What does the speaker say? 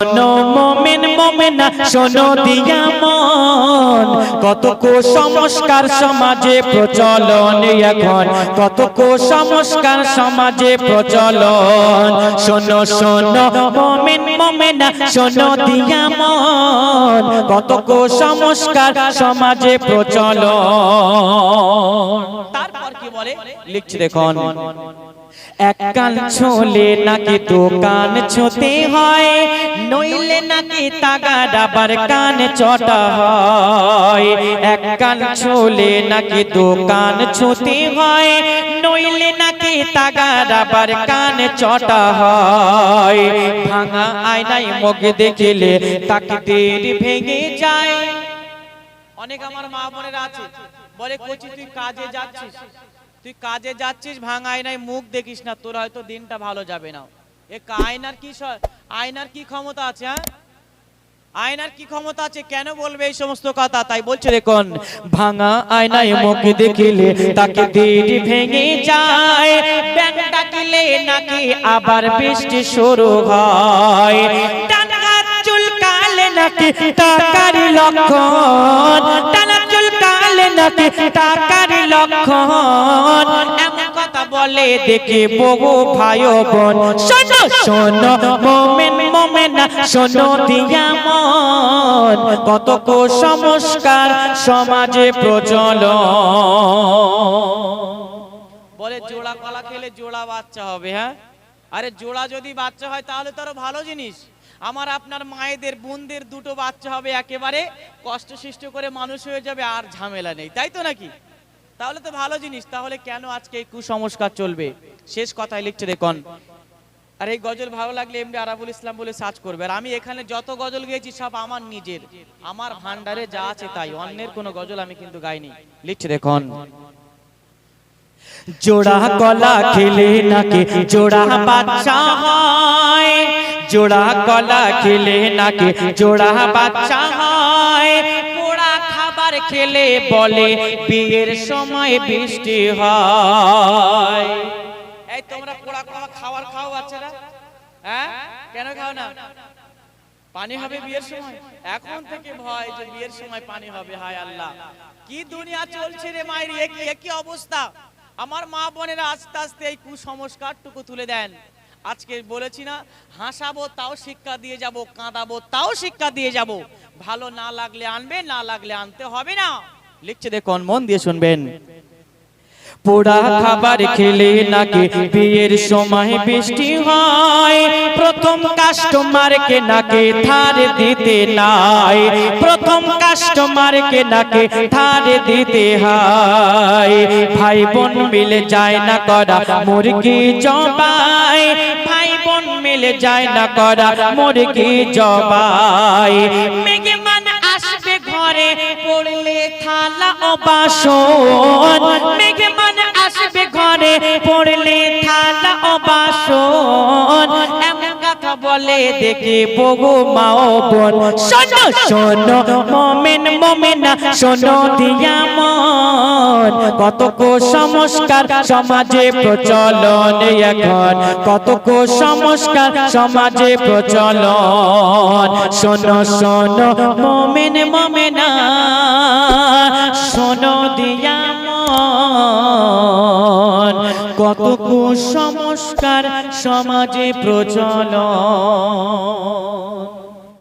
শোনো মোমেন মোমেনা, শোনো দিয়া মন। কত কুসংস্কার সমাজে প্রচলন এখন। কত কুসংস্কার সমাজে প্রচলন। শোনো শোনো মোমেন মোমেনা, শোনো দিয়া মন। কত কুসংস্কার সমাজে প্রচলন। কি বলে? লিখছি দেখুন। এক কান ছোলে নাকি দোকান ছোতে হয় নইলে নাকি তাগার আবার কান চটা হয়। এক কান ছোলে নাকি দোকান ছোতে হয় নইলে নাকি তাগার আবার কান চটা হয়। ভাঙা আয়নায় মুখ দেখিলে তাকে ভেঙে যায়। অনেক আমার মা বোনেরা আছে। বলে কচি তুই কাজে যাচ্ছিস। তুই কাজে যাচ্ছিস ভাঙা আয়নায় মুখ দেখিস না তোর হয়তো দিনটা ভালো যাবে না। এ আয়নার কি আয়নার কি ক্ষমতা আছে হ্যাঁ? আয়নার কি ক্ষমতা আছে কেন বলবে এই সমস্ত কথা? তাই বলছে দেখুন ভাঙা আয়নায় মুখ দেখিলে তাকে দেরি ভেঙে যায়। ব্যাং ডাকিলে নাকি আবার বৃষ্টি শুরু হয়। ডান চুলকালে নাকি টাকার লক্ষণ। নাকি টাকার লক্ষণ। বলে দেখে বহু ভাই বোন, শোনো শোনো, মোমেন, মোমেনা, শোনো দিয়া মন কত কুসংস্কার সমাজে প্রচলন। বলে জোড়া কলা খেলে জোড়া বাচ্চা হবে হ্যাঁ? আরে জোড়া যদি বাচ্চা হয় তাহলে তো আরও ভালো জিনিস। আমার আপনার মায়েদের, বোনদের দুটো বাচ্চা হবে একেবারে কষ্ট সৃষ্ট করে মানুষ হয়ে যাবে, আর ঝামেলা নেই। তাই তো নাকি? তাহলে তো ভালো জিনিস, তাহলে কেন আজকে এই কুসংস্কার চলবে? শেষ কথায় লিখছে দেখুন। আর এই গজল ভালো লাগলে এমনি আরাবুল ইসলাম বলে সার্চ করবে। আর আমি এখানে যত গজল গেয়েছি, সব আমার নিজের। আমার ভান্ডারে যা আছে তাই, অন্যের কোনো গজল আমি কিন্তু গাইনি। লিখছে দেখুন। জোড়া কলা খেলে নাকি, জোড়া বাচ্চা হয়। জোড়া কলা খেলে নাকি? জোড়া বাচ্চা হয়। পোড়া খাবার খেলে বলে, বিয়ের সময় বৃষ্টি হয়। এই তোমরা পোড়া কলা খাবার খাও বাচ্চারা। হ্যাঁ? কেন খাও না? পানি হবে বিয়ের সময়? এখন থেকে ভয় যে বিয়ের সময় পানি হবে, হায় আল্লাহ। কি দুনিয়া চলছে রে মায়ের এ কি এ কি অবস্থা? আমার মা বোনেরা আস্তে আস্তে এই কুসংস্কারটুকু তুলে দেন। আজকে বলেছি না, হাসাবো তাও শিক্ষা দিয়ে যাব, কাঁদাবো তাও শিক্ষা দিয়ে যাব। ভালো না লাগলে আনবে, না লাগলে আনতে হবে না। লিখছে দেখুন, মন দিয়ে শুনবেন। পোড়া খাবার খেলে নাকি বিয়ের সময় বৃষ্টি হয়? প্রথম কাস্টমারকে নাকি ধার দিতে নাই? প্রথম কাস্টমারকে নাকি ধার দিতে হয়? ভাই বোন মিলে যায় না করা মুরগি জবাই। ভাই বোন মিলে যায় না করা মুরগি জবাই। আসবে ঘরে, পড়লে থালা ও বাসন। মেঘমান পড়লে থালা ও বাসন কথা বলে দেখে বহু মা বোন, শোনো শোনো, মোমেন, মোমেনা, শোনো দিয়া মন, কত কুসংস্কার সমাজে প্রচলন এখন, কত কুসংস্কার সমাজে প্রচলন, শোনো শোনো, মোমেন, মোমেনা, শোনো দিয়া কত কুসংস্কার সমাজে প্রচলন।